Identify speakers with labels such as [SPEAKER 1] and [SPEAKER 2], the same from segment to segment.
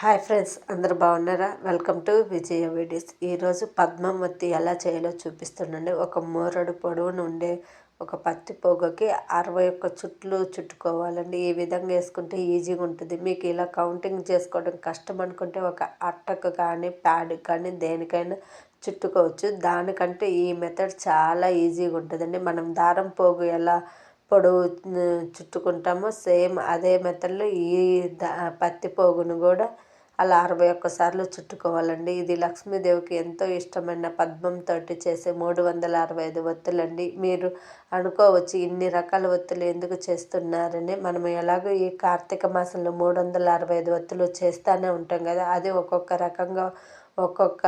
[SPEAKER 1] Hi friends అందరు బాగున్నారా? Welcome to Vijaya videos. ఈరోజు పద్మావతి ఎలా చేయాలో చూపిస్తున్నాండి ఒక మూరడు పొడవును ఉండే ఒక పత్తి పోగకి అరవై ఒక్క చుట్లు చుట్టుకోవాలండి. ఈ విధంగా వేసుకుంటే ఈజీగా ఉంటుంది. మీకు ఇలా కౌంటింగ్ చేసుకోవడం కష్టం అనుకుంటే ఒక అట్టకు కానీ ప్యాడ్ కానీ దేనికైనా చుట్టుకోవచ్చు. దానికంటే ఈ మెథడ్ చాలా ఈజీగా ఉంటుందండి. మనం దారం పోగు ఎలా పొడవు చుట్టుకుంటామో సేమ్ అదే మెథడ్లో ఈ ద పత్తి పోగును కూడా అలా అరవై ఒక్కసార్లు చుట్టుకోవాలండి. ఇది లక్ష్మీదేవికి ఎంతో ఇష్టమైన పద్మంతో చేసే మూడు వందల అరవై ఐదు ఒత్తులండి. మీరు అనుకోవచ్చు ఇన్ని రకాల ఒత్తులు ఎందుకు చేస్తున్నారని. మనం ఎలాగో ఈ కార్తీక మాసంలో మూడు వందల అరవై ఐదు ఒత్తులు చేస్తూనే ఉంటాం కదా. అది ఒక్కొక్క రకంగా ఒక్కొక్క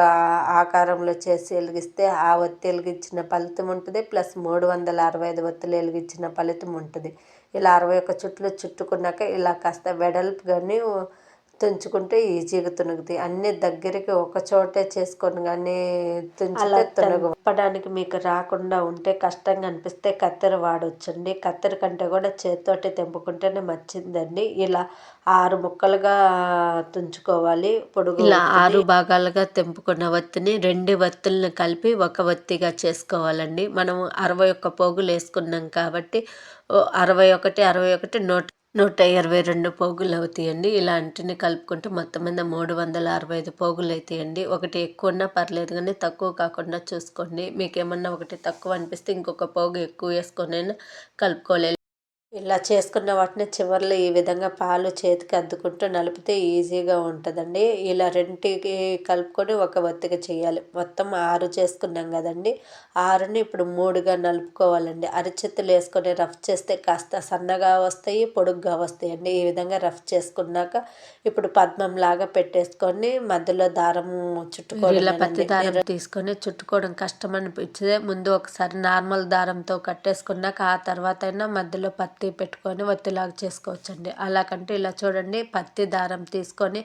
[SPEAKER 1] ఆకారంలో చేసి వెలిగిస్తే ఆ ఒత్తి వెలిగించిన ఫలితం ఉంటుంది. ప్లస్ మూడు వందల అరవై ఐదు ఒత్తులు వెలిగించిన ఫలితం ఉంటుంది. ఇలా అరవై ఒక్క చుట్లు చుట్టుకున్నాక ఇలా కాస్త వెడల్పు కానీ తుంచుకుంటే ఈజీగా తునుగుతాయి. అన్ని దగ్గరికి ఒక చోటే చేసుకొని కానీ తుంచితే మీకు రాకుండా ఉంటే కష్టంగా అనిపిస్తే కత్తెర వాడొచ్చండి. కత్తెర కంటే కూడా చేతితోటి తెంపుకుంటేనే మచ్చిందండి ఇలా ఆరు ముక్కలుగా తుంచుకోవాలి. పొడుగు ఇలా ఆరు భాగాలుగా తెంపుకున్న వత్తిని రెండు వత్తులను కలిపి ఒక వత్తిగా చేసుకోవాలండి. మనం అరవై ఒక్క పోగులు వేసుకున్నాం కాబట్టి అరవై ఒకటి అరవై ఒకటి నూట నూట ఇరవై రెండు పోగులు అవుతాయండి. ఇలాంటిని కలుపుకుంటే మొత్తం మీద మూడు వందల అరవై ఐదు పోగులు అవుతాయండి ఒకటి ఎక్కువ ఉన్నా పర్లేదు కానీ తక్కువ కాకుండా చూసుకోండి. మీకు ఏమన్నా ఒకటి తక్కువ అనిపిస్తే ఇంకొక పోగు ఎక్కువ వేసుకొని కలుపుకోలేదు ఇలా చేసుకున్న వాటిని చివరిలో ఈ విధంగా పాలు చేతికి అద్దుకుంటూ నలిపితే ఈజీగా ఉంటుందండి. ఇలా రెంటికి కలుపుకొని ఒక ఒత్తిక చేయాలి. మొత్తం ఆరు చేసుకున్నాం కదండి. ఆరుని ఇప్పుడు మూడుగా నలుపుకోవాలండి. అరిచెత్తులు వేసుకొని రఫ్ చేస్తే కాస్త సన్నగా వస్తాయి పొడుగ్గా వస్తాయి అండి ఈ విధంగా రఫ్ చేసుకున్నాక ఇప్పుడు పద్మం లాగా పెట్టేసుకొని మధ్యలో దారం చుట్టుకోవాలి ఇలా పత్తి దారం తీసుకొని చుట్టుకోవడం కష్టం అనిపించే ముందు ఒకసారి నార్మల్ దారంతో కట్టేసుకున్నాక ఆ తర్వాత అయినా మధ్యలో పత్తి పత్తి పెట్టుకొని ఒత్తిలాగా చేసుకోవచ్చండి. అలాగంటే ఇలా చూడండి పత్తి దారం తీసుకొని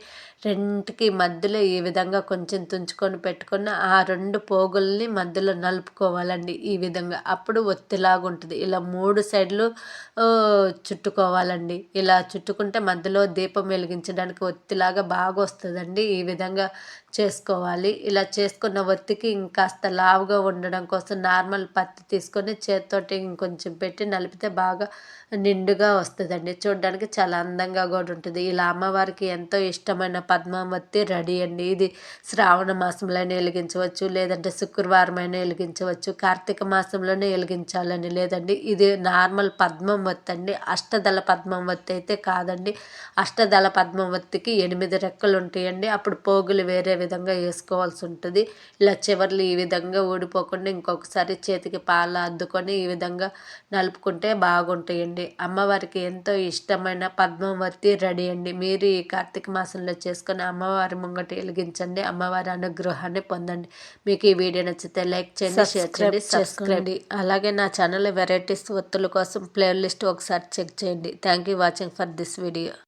[SPEAKER 1] రెండుకి మధ్యలో ఈ విధంగా కొంచెం తుంచుకొని పెట్టుకున్న ఆ రెండు పోగుల్ని మధ్యలో నలుపుకోవాలండి ఈ విధంగా. అప్పుడు ఒత్తిలాగా ఉంటుంది. ఇలా మూడు సైడ్లు చుట్టుకోవాలండి. ఇలా చుట్టుకుంటే మధ్యలో దీపం వెలిగించడానికి ఒత్తిలాగా బాగా వస్తుందండి. ఈ విధంగా చేసుకోవాలి. ఇలా చేసుకున్న ఒత్తికి ఇంకాస్త లావుగా ఉండడం కోసం నార్మల్ పత్తి తీసుకొని చేతితోటి ఇంకొంచెం పెట్టి నలిపితే బాగా నిండుగా వస్తుందండి. చూడడానికి చాలా అందంగా కూడా ఉంటుంది. ఇలా అమ్మవారికి ఎంతో ఇష్టమైన పద్మావతి రెడీ అండి. ఇది శ్రావణ మాసంలోనే వెలిగించవచ్చు లేదంటే శుక్రవారం అయినా వెలిగించవచ్చు కార్తీక మాసంలోనే వెలిగించాలని లేదండి. ఇది నార్మల్ పద్మావతి అండి. అష్టదళ పద్మావతి అయితే కాదండి. అష్టదళ పద్మావతికి ఎనిమిది రెక్కలు ఉంటాయండి. అప్పుడు పోగులు వేరే విధంగా వేసుకోవాల్సి ఉంటుంది. ఇలా చివర్లు ఈ విధంగా ఊడిపోకుండా ఇంకొకసారి చేతికి పాలు అద్దుకొని ఈ విధంగా నలుపుకుంటే బాగుంటాయండి. అమ్మవారికి ఎంతో ఇష్టమైన పద్మావతి రెడీ అండి. మీరు ఈ కార్తీక మాసంలో చేసుకొని అమ్మవారి ముంగట వెలిగించండి. అమ్మవారి అనుగ్రహాన్ని పొందండి. మీకు ఈ వీడియో నచ్చితే లైక్ చేయండి షేర్ చేయండి సబ్స్క్రైబ్ అలాగే నా ఛానల్ వెరైటీస్ ఒత్తుల కోసం ప్లేలిస్ట్ ఒకసారి చెక్ చేయండి. Thank you watching for this video